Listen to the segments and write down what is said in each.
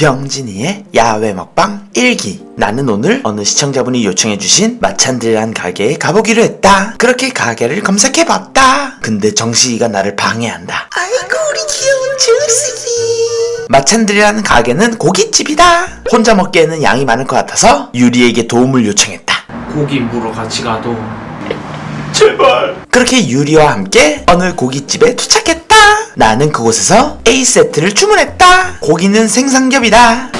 병진이의 야외 먹방 1기. 나는 오늘 어느 시청자분이 요청해주신 마찬들이란 가게에 가보기로 했다. 그렇게 가게를 검색해봤다. 근데 정식이가 나를 방해한다. 아이고 우리 귀여운 주스기 마찬들이라는 가게는 고깃집이다. 혼자 먹기에는 양이 많을 것 같아서 유리에게 도움을 요청했다. 고기 물어 같이 가도 제발 그렇게 유리와 함께 어느 고깃집에 도착했다 나는 그곳에서 A세트를 주문했다. 고기는 생삼겹이다.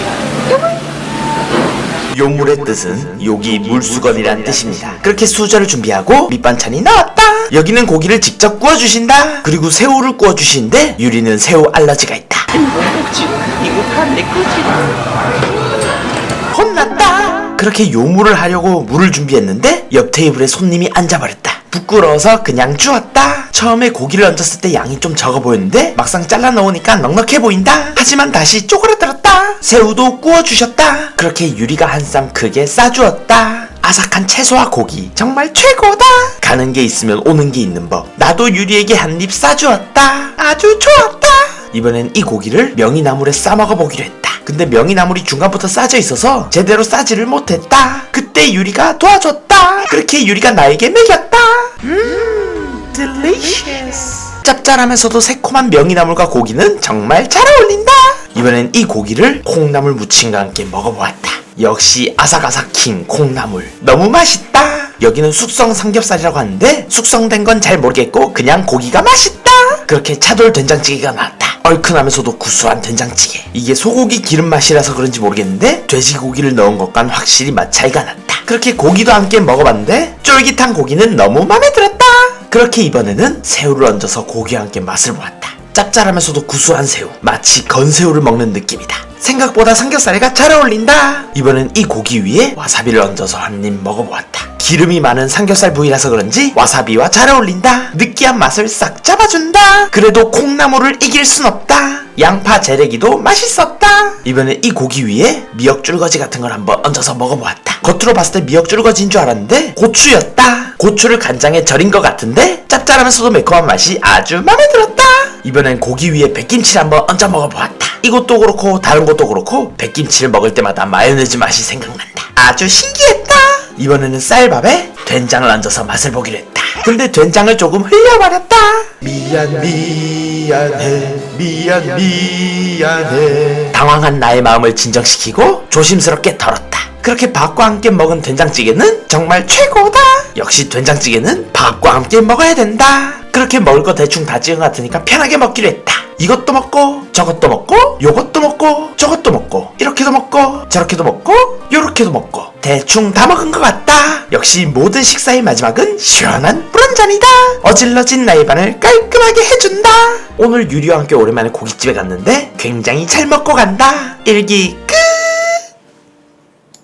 요물의 뜻은 요기 물수건이란 뜻입니다. 그렇게 수저를 준비하고 밑반찬이 나왔다. 여기는 고기를 직접 구워주신다. 그리고 새우를 구워주시는데 유리는 새우 알러지가 있다. 혼났다. 그렇게 요물을 하려고 물을 준비했는데 옆 테이블에 손님이 앉아버렸다. 부끄러워서 그냥 주었다. 처음에 고기를 얹었을 때 양이 좀 적어 보였는데 막상 잘라 넣으니까 넉넉해 보인다. 하지만 다시 쪼그라들었다. 새우도 구워 주셨다. 그렇게 유리가 한 쌈 크게 싸주었다. 아삭한 채소와 고기 정말 최고다. 가는 게 있으면 오는 게 있는 법. 나도 유리에게 한 입 싸주었다. 아주 좋았다. 이번엔 이 고기를 명이나물에 싸먹어 보기로 했다. 근데 명이나물이 중간부터 싸져 있어서 제대로 싸지를 못했다. 그때 유리가 도와줬다. 그렇게 유리가 나에게 먹였다. 음, delicious. 짭짤하면서도 새콤한 명이나물과 고기는 정말 잘 어울린다. 이번엔 이 고기를 콩나물 무침과 함께 먹어보았다. 역시 아삭아삭킹 콩나물 너무 맛있다. 여기는 숙성 삼겹살이라고 하는데 숙성된 건 잘 모르겠고 그냥 고기가 맛있다. 그렇게 차돌 된장찌개가 나왔다. 얼큰하면서도 구수한 된장찌개. 이게 소고기 기름 맛이라서 그런지 모르겠는데 돼지고기를 넣은 것과는 확실히 맛 차이가 났다. 그렇게 고기도 함께 먹어봤는데 쫄깃한 고기는 너무 마음에 들었다. 그렇게 이번에는 새우를 얹어서 고기와 함께 맛을 보았다. 짭짤하면서도 구수한 새우. 마치 건새우를 먹는 느낌이다. 생각보다 삼겹살이가 잘 어울린다. 이번엔 이 고기 위에 와사비를 얹어서 한 입 먹어보았다. 기름이 많은 삼겹살 부위라서 그런지 와사비와 잘 어울린다. 느끼한 맛을 싹 잡아준다. 그래도 콩나물을 이길 순 없다. 양파 재래기도 맛있었다. 이번에 이 고기 위에 미역 줄거지 같은 걸 한번 얹어서 먹어보았다. 겉으로 봤을 때 미역 줄거지인 줄 알았는데 고추였다. 고추를 간장에 절인 것 같은데 짭짤하면서도 매콤한 맛이 아주 마음에 들었다. 이번엔 고기 위에 백김치를 한번 얹어 먹어보았다. 이것도 그렇고 다른 것도 그렇고 백김치를 먹을 때마다 마요네즈 맛이 생각난다. 아주 신기했다. 이번에는 쌀밥에 된장을 얹어서 맛을 보기로 했다. 근데 된장을 조금 흘려버렸다. 미안 미안해 미안 미안해. 당황한 나의 마음을 진정시키고 조심스럽게 덜었다. 그렇게 밥과 함께 먹은 된장찌개는 정말 최고다. 역시 된장찌개는 밥과 함께 먹어야 된다. 그렇게 먹을 거 대충 다 찍은 것 같으니까 편하게 먹기로 했다. 이것도 먹고 저것도 먹고 요것도 먹고 저것도 먹고 이렇게도 먹고 저렇게도 먹고 요렇게도 먹고 대충 다 먹은 것 같다. 역시 모든 식사의 마지막은 시원한 물 한 잔이다. 어질러진 나의 반을 깔끔하게 해준다. 오늘 유리와 함께 오랜만에 고깃집에 갔는데 굉장히 잘 먹고 간다. 일기 끝.